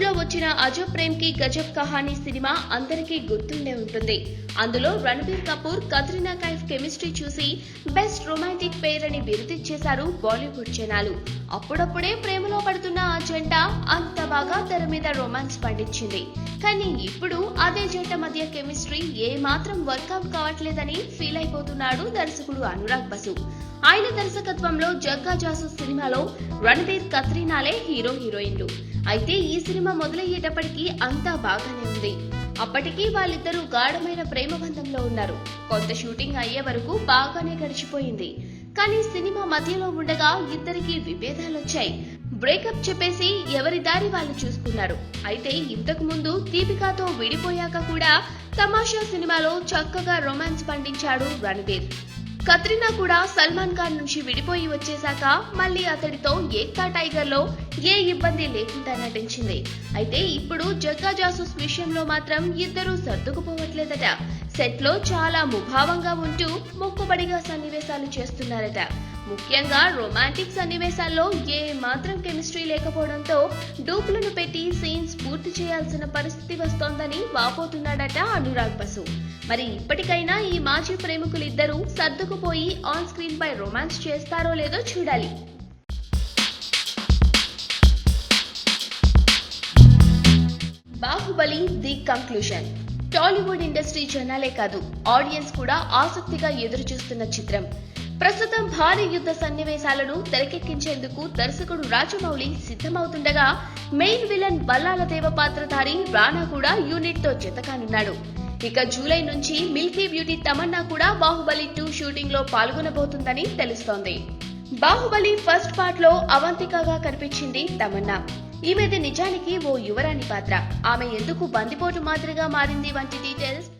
యూట్యూబ్లో వచ్చిన అజబ్ ప్రేమ్కి గజబ్ కహానీ సినిమా అందరికీ గుర్తుండే ఉంటుంది. అందులో రణబీర్ కపూర్ కత్రినా కైఫ్ కెమిస్ట్రీ చూసి బెస్ట్ రొమాంటిక్ పేర్ అని బిరుదిచ్చేశారు బాలీవుడ్ జనాలు. అప్పుడప్పుడే ప్రేమలో పడుతున్న ఆ జంట అంత బాగా తెర మీద రొమాన్స్ పండించింది. కానీ ఇప్పుడు అదే జంట మధ్య కెమిస్ట్రీ ఏ మాత్రం వర్కౌట్ కావట్లేదని ఫీల్ అయిపోతున్నాడు దర్శకుడు అనురాగ్ బసు. ఆయన దర్శకత్వంలో జగ్గా జాసు సినిమాలో రణధీర్ కత్రినాలే హీరో హీరోయిన్లు. అయితే ఈ సినిమా మొదలయ్యేటప్పటికీ అంతా బాగానే ఉంది. అప్పటికీ వాళ్ళిద్దరూ గాఢమైన ప్రేమ బంధంలో ఉన్నారు. కొంత షూటింగ్ అయ్యే వరకు బాగానే గడిచిపోయింది. కానీ సినిమా మధ్యలో ఉండగా ఇద్దరికి విభేదాలు వచ్చాయి బ్రేకప్ చెప్పేసి ఎవరి దారి వాళ్ళు చూసుకున్నారు. అయితే ఇంతకు ముందు దీపికాతో విడిపోయాక కూడా తమాషా సినిమాలో చక్కగా రొమాన్స్ పండించాడు రణబీర్ కత్రినా కూడా సల్మాన్ ఖాన్ నుంచి విడిపోయి వచ్చేశాక మళ్ళీ అతడితో ఏక్తా టైగర్లో ఏ ఇబ్బంది లేకుండా నటించింది. అయితే ఇప్పుడు జగ్గా జాసూస్ విషయంలో మాత్రం ఇద్దరూ సర్దుకుపోవట్లేదట. సెట్లో చాలా ముభావంగా ఉంటూ మొక్కుబడిగా సన్నివేశాలు చేస్తున్నారట. ముఖ్యంగా రొమాంటిక్ సన్నివేశాల్లో ఏ మాత్రం కెమిస్ట్రీ లేకపోవడంతో డూప్లను పెట్టి సీన్స్ పూర్తి చేయాల్సిన పరిస్థితి వస్తోందని వాపోతున్నాడట అనురాగ్ బసు. మరి ఇప్పటికైనా ఈ మాజీ ప్రేమికులిద్దరూ సర్దుకుపోయి ఆన్ స్క్రీన్ పై రొమాన్స్ చేస్తారో లేదో చూడాలి. Baahubali the conclusion. Tollywood industry జనాలే కాదు ఆడియన్స్ కూడా ఆసక్తిగా ఎదురు చూస్తున్న చిత్రం. ప్రస్తుతం భారీ యుద్ధ సన్నివేశాలను తెరకెక్కించేందుకు దర్శకుడు రాజమౌళి సిద్ధమవుతుండగా మెయిన్ విలన్ బల్లాల దేవ పాత్రధారి రానా కూడా యూనిట్తో జతకానున్నాడు. ఇక జూలై నుంచి మిల్కీ బ్యూటీ తమన్నా కూడా బాహుబలి టూ షూటింగ్లో పాల్గొనబోతుందని తెలుస్తోంది. బాహుబలి ఫస్ట్ పార్ట్లో అవంతికగా కనిపించింది తమన్నా. ఈమెది నిజానికి ఓ యువరాణి పాత్ర. ఆమె ఎందుకు బందిపోటు మాదిరిగా మారింది వంటి డీటెయిల్స్